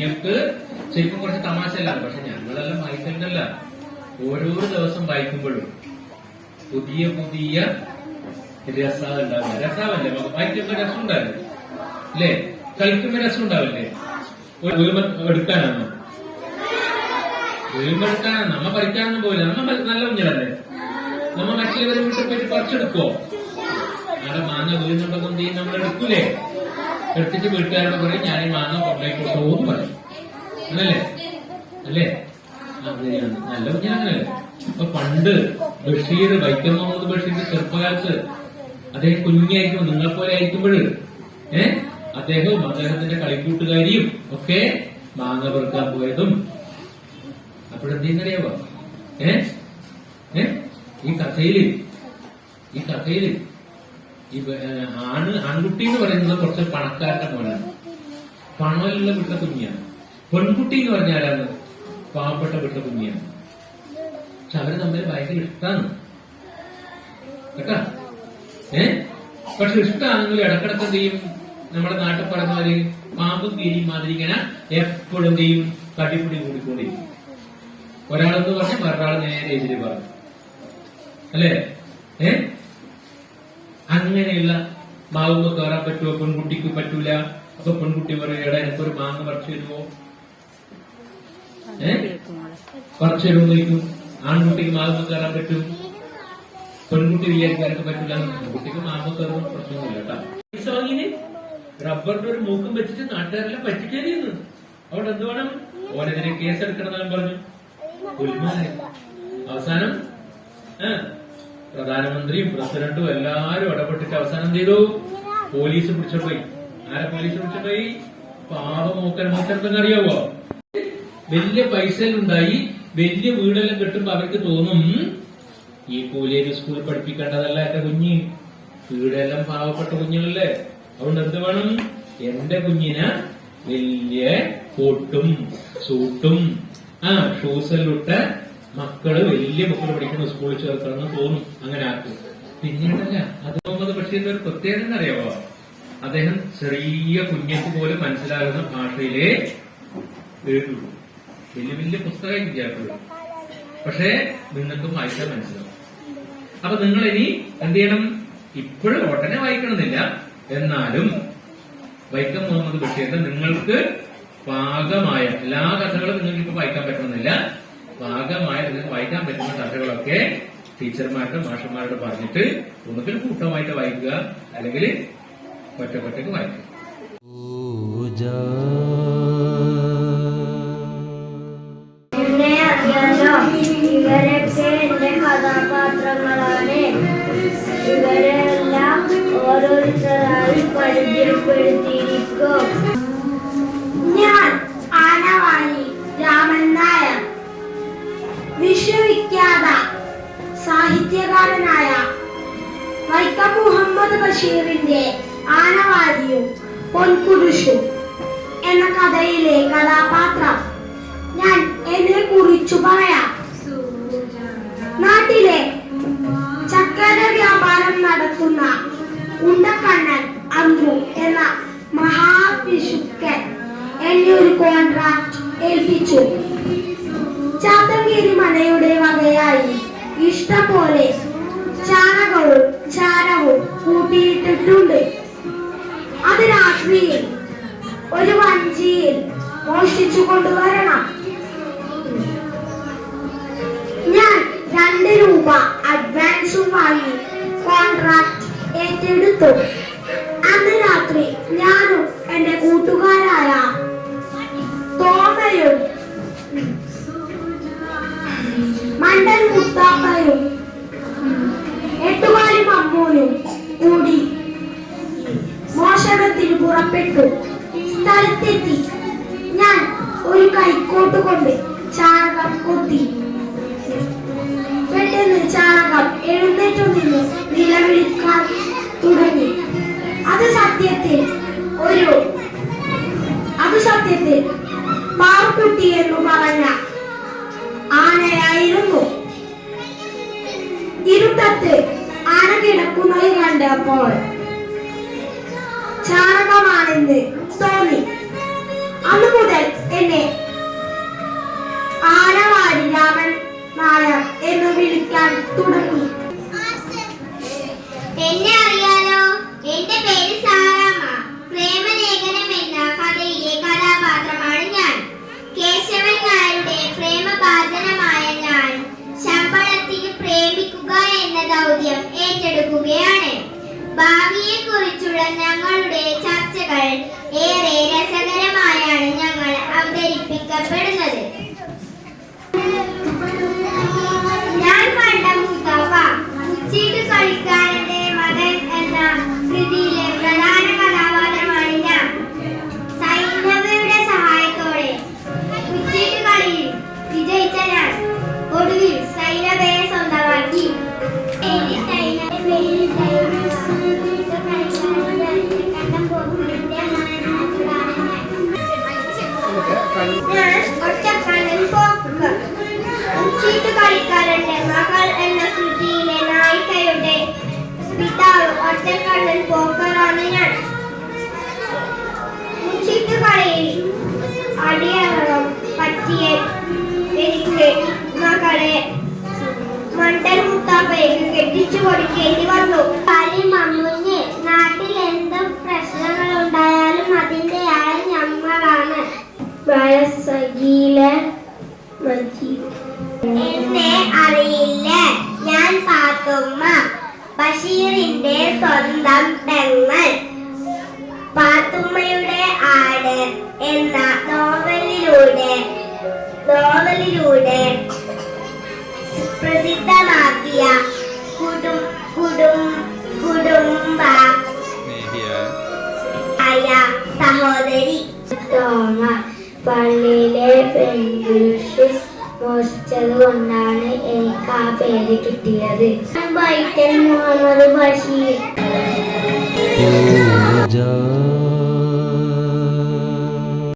കുഞ്ഞക്ക് ശരിക്കും കുറച്ച് തമാശയല്ലാണ് പക്ഷെ ഞങ്ങളെല്ലാം വായിക്കണ്ടല്ല ഓരോ ദിവസം വായിക്കുമ്പോഴും പുതിയ പുതിയ രസം ഉണ്ടാവില്ല വായിക്കുമ്പോ രസം ഉണ്ടാവില്ല അല്ലേ? കളിക്കുമ്പോ രസം ഉണ്ടാവില്ലേ എടുക്കാനാണോ? വീമ എടുക്കാനാണ് നമ്മ പഠിക്കാനൊന്നും പോയില്ല നമ്മ നല്ല കുഞ്ഞല്ലേ നമ്മ മറ്റുള്ളവരെ വീട്ടിൽ പോയിട്ട് പറിച്ചെടുക്കോ അവിടെ മാങ്ങ വീഴുന്നുണ്ടെന്ന് നമ്മൾ എടുക്കൂലേ? എടുത്തിട്ട് വീട്ടുകാരോട് പറയും ഞാൻ ഈ മാങ്ങ കൊണ്ടേക്ക് കൊടുത്തോന്ന് പറയും. അല്ലേ? അല്ലേ? അങ്ങനെയാണ് നല്ല കുഞ്ഞാണല്ലേ അപ്പൊ പണ്ട് ബഷീർ വൈക്കം മുഹമ്മദ് ബഷീർ ചെറുപ്പകാലത്ത് അദ്ദേഹം കുഞ്ഞായിരിക്കും നിങ്ങളെ പോലെ ആയിരിക്കുമ്പോൾ ഏ? അദ്ദേഹവും അദ്ദേഹത്തിന്റെ കളിക്കൂട്ടുകാരിയും ഒക്കെ മാങ്ങ പെറുക്കാൻ പോയതും. അപ്പോഴെന്തെന്നറിയാവോ ഏ? ഏ? ഈ കഥയിൽ ഈ കഥയിൽ ആണ് ആൺകുട്ടി എന്ന് പറയുന്നത് കുറച്ച് പണക്കാരുടെ മോനാണ്. പണമുള്ള വിട്ട കുഞ്ഞിയാണ് പെൺകുട്ടി എന്ന് പറഞ്ഞ ആരാണ് പാവപ്പെട്ട വിട്ട കുഞ്ഞിയാണ് പക്ഷെ അവർ തമ്മിൽ ഭയങ്കര ഇഷ്ടമാണ് കേട്ടാ? ഏ? പക്ഷെ ഇഷ്ടമാണെങ്കിൽ ഇടക്കിടക്ക് എന്ത് ചെയ്യും? നമ്മുടെ നാട്ടിൽ പറഞ്ഞ മാതിരി പാമ്പും കീരിയും മാതിരി ഇങ്ങനെ എപ്പോഴും എന്ത് ചെയ്യും? കടിപ്പിടി കൂടിക്കൊണ്ടിരിക്കും. ഒരാളെന്ന് പറഞ്ഞാൽ വേറൊരാൾ നേരെ എതിര് പറഞ്ഞു അല്ലേ? ഏ? അങ്ങനെയുള്ള മാവുമ്പോ കയറാൻ പറ്റുമോ? പെൺകുട്ടിക്ക് പറ്റൂല. അപ്പൊ പെൺകുട്ടി പറയും എടാ എനിക്കൊരു മാങ്ങ പറിച്ചു തരുമോ ഏ? പറിച്ചു തരുമോ ചോദിക്കും. ആൺകുട്ടിക്ക് മാവുമ്പോ കയറാൻ പറ്റും. പെൺകുട്ടി വിചാരിക്കാനൊക്കെ പറ്റില്ല പെൺകുട്ടിക്ക് മാവുമ്പോ കയറുമ്പോൾ പ്രശ്നമൊന്നുമില്ല കേട്ടോ. റബ്ബറിന്റെ ഒരു മൂക്കും വെച്ചിട്ട് നാട്ടുകാരെല്ലാം പറ്റിക്കേറിയെന്ന് അവിടെ എന്ത് വേണം? ഓനെതിരെ കേസെടുക്കണമെന്ന് പറഞ്ഞു. അവസാനം ആ, പ്രധാനമന്ത്രിയും പ്രസിഡന്റും എല്ലാരും ഇടപെട്ടിട്ട് അവസാനം ചെയ്തു? പോലീസ് പിടിച്ചോണ്ടുപോയി ആരെ പോലീസ് പിടിച്ചോണ്ടുപോയി പാവം മൂക്കൻ അറിയാവോ? വലിയ ഉണ്ടായി വലിയ വീടെല്ലാം കിട്ടുമ്പോ അവർക്ക് തോന്നും ഈ പോലീസ് സ്കൂളിൽ പഠിപ്പിക്കേണ്ടതല്ല എന്റെ കുഞ്ഞ്. വീടെല്ലാം പാവപ്പെട്ട കുഞ്ഞുങ്ങളല്ലേ? അതുകൊണ്ട് എന്ത് വേണം? എന്റെ കുഞ്ഞിന് വലിയ കോട്ടും സൂട്ടും ആ ഷൂസെല്ലാം ഇട്ട് മക്കൾ വലിയ മക്കൾ പഠിക്കുന്ന സ്കൂളിൽ ചേർക്കണം തോന്നും. അങ്ങനെ ആക്കും പിന്നീടല്ല അത് മുഹമ്മദ് ബഷീറിന്റെ ഒരു പ്രത്യേകത എന്നറിയാവോ? അദ്ദേഹം ചെറിയ കുഞ്ഞക്ക് പോലും മനസ്സിലാകുന്ന ഭാഷയിലെ എഴുതുള്ളൂ വലിയ വലിയ പുസ്തകം വിചാരിക്കുള്ളൂ പക്ഷേ നിങ്ങൾക്കും വായിച്ചാൽ മനസ്സിലാവും. അപ്പൊ നിങ്ങൾ ഇനി എന്ത് ചെയ്യണം? ഇപ്പോഴും ഉടനെ വായിക്കണമെന്നില്ല. എന്നാലും വൈക്കം മുഹമ്മദ് ബഷീറിന്റെ നിങ്ങൾക്ക് പാകമായ എല്ലാ കഥകളും നിങ്ങൾക്ക് ഇപ്പൊ വായിക്കാൻ പറ്റണമെന്നില്ല. നിങ്ങൾക്ക് വായിക്കാൻ പറ്റുന്ന കഥകളൊക്കെ ടീച്ചർമാരുടെ മാഷന്മാരോട് പറഞ്ഞിട്ട് ഒന്നുകിൽ കൂട്ടമായിട്ട് വായിക്കുക അല്ലെങ്കിൽ ഒറ്റ വായിക്കുക. സാഹിത്യകാരനായ വൈക്കം മുഹമ്മദ് ബഷീറിന്റെ ആനവാരിയും പൊൻകുരിശും എന്ന കഥയിലെ കഥാപാത്രം. ഞാൻ എന്നെ കുറിച്ചു പറയാം. നാട്ടിലെ രൂപ അഡ്വാൻസും കോൺട്രാക്ട് ഏറ്റെടുത്തു. അന്ന് രാത്രി ഞാനും എന്റെ കൂട്ടുകാരായ തോമയും മണ്ടൻ മുത്താപ്പയും എട്ടുകാലി മമ്മൂനും കൂടി മോഷണത്തിന് പുറപ്പെട്ടു. സ്ഥലത്തെത്തി. ഞാൻ ഒരു കൈക്കോട്ട് കൊണ്ട് ചാണകം കൊത്തി. നിലവിളിക്കാൻ തുടങ്ങി. അത് സത്യത്തിൽ ഒരു അത് സത്യത്തിൽ പാർക്കുട്ടി എന്ന് പറഞ്ഞ ആനയായിരുന്നു. ഇരുട്ടത്ത് ആന കിടക്കുന്നത് കണ്ടപ്പോൾ ചാണകമാണെന്ന് തോന്നി. അന്നു മുതൽ എന്നെ ആനവാരി രാമൻ നായർ എന്ന് വിളിക്കാൻ തുടങ്ങി. കുറിച്ചുള്ള ഞങ്ങളുടെ ചർച്ചകൾ ഏറെ രസകരമായാണ് ഞങ്ങൾ അവതരിപ്പിക്കപ്പെടുന്നത്. ഞാൻ കണ്ട മൂത്താപ്പ ഉച്ചയ്ക്ക് കളിക്കാരന്റെ മണ്ടൻ മുത്താപ്പയ്ക്ക് കെട്ടിച്ചു കൊടുക്കേണ്ടി വന്നു. കളി മമ്മുഞ്ഞ് നാട്ടിൽ എന്ത് പ്രശ്നങ്ങൾ ഉണ്ടായാലും അതിന്റെ ആൾ ഞമ്മളാണ്. വയസ്സകീലെ എന്നെ അറിയില്ല. ഞാൻ പാത്തുമ്മ ബഷീറിന്റെ സ്വന്തം പെങ്ങൾ. പാത്തുമ്മയുടെ ആട് എന്ന നോവലിലൂടെ നോവലിലൂടെ പ്രസിദ്ധമാക്കിയ കുടും കുടും കുടുംബ ആയ സഹോദരി. തോമ പള്ളിയിലെ പെൺകുരിശ് മോഷിച്ചത് കൊണ്ടാണ് എനിക്ക് ആ പേര് കിട്ടിയത്. മുഹമ്മദ് ബഷീർ.